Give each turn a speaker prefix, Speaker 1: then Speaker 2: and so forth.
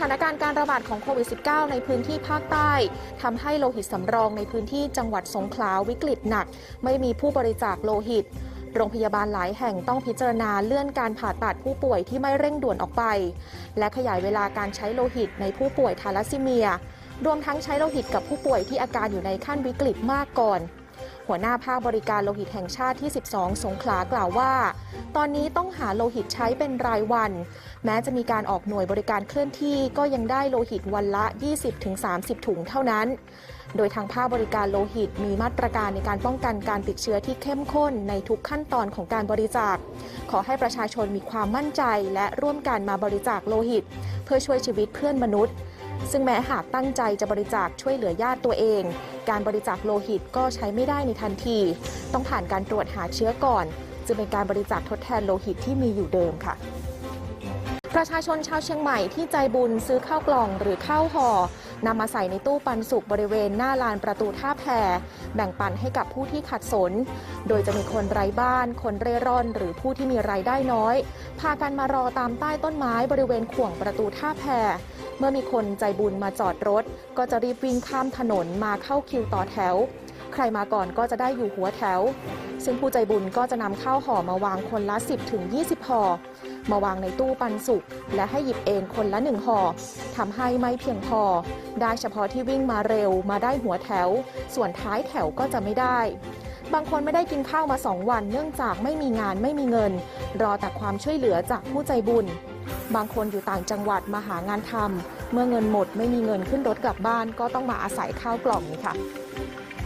Speaker 1: ถานการณ์การระบาดของโควิด -19 ในพื้นที่ภาคใต้ทำให้โลหิตสำรองในพื้นที่จังหวัดสงขลาวิกฤตหนัก ไม่มีผู้บริจาคโลหิต โรงพยาบาลหลายแห่งต้องพิจารณาเลื่อนการผ่าตัดผู้ป่วยที่ไม่เร่งด่วนออกไป และขยายเวลาการใช้โลหิตในผู้ป่วยทาลัสซีเมีย รวมทั้งใช้โลหิตกับผู้ป่วยที่อาการอยู่ในขั้นวิกฤตมากก่อน หัวหน้าภาคบริการโลหิตแห่งชาติที่ 12 สงขลากล่าวว่า ตอนนี้ต้องหาโลหิตใช้เป็นรายวัน แม้จะมีการออกหน่วยบริการเคลื่อนที่ก็ยังได้โลหิตวันละ 20-30 ถุงเท่านั้น โดยทางภาคบริการโลหิตมีมาตรการในการป้องกันการติดเชื้อที่เข้มข้นในทุกขั้นตอนของการบริจาค ขอให้ประชาชนมีความมั่นใจและร่วมกันมาบริจาคโลหิต เพื่อช่วยชีวิตเพื่อนมนุษย์ ซึ่งแม้หากตั้งใจจะบริจาคช่วยเหลือญาติตัวเอง การบริจาคโลหิตก็ใช้ไม่ได้ในทันที ต้องผ่านการตรวจหาเชื้อก่อน จึงเป็นการบริจาคทดแทนโลหิตที่มีอยู่เดิมค่ะประชาชนชาวเชียงใหม่ที่ใจบุญซื้อข้าวกล่องหรือข้าวห่อนำมาใส่ในตู้ปันสุกบริเวณหน้าลานประตูท่าแพแบ่งปันให้กับผู้ที่ขัดสน โดยจะมีคนไร้บ้าน คนเร่ร่อน หรือผู้ที่มีรายได้น้อย พากันมารอตามใต้ต้นไม้บริเวณข่วงประตูท่าแพ เมื่อมีคนใจบุญมาจอดรถ ก็จะรีบวิ่งข้ามถนนมาเข้าคิวต่อแถว ใครมาก่อนก็จะได้อยู่หัวแถว ซึ่งผู้ใจบุญก็จะนำข้าวห่อมาวางคนละ 10ถึง20ห่อมาวางในตู้ปันสุก และให้หยิบเองคนละหนึ่งห่อทำให้ไม่เพียงพอ ได้เฉพาะที่วิ่งมาเร็วมาได้หัวแถว ส่วนท้ายแถวก็จะไม่ได้บางคนไม่ได้กินข้าวมาสองวันเนื่องจากไม่มีงานไม่มีเงิน รอแต่ความช่วยเหลือจากผู้ใจบุญ บางคนอยู่ต่างจังหวัดมาหางานทำเมื่อเงินหมดไม่มีเงินขึ้นรถกลับบ้านก็ต้องมาอาศัยข้าวกล่องนี่ค่ะ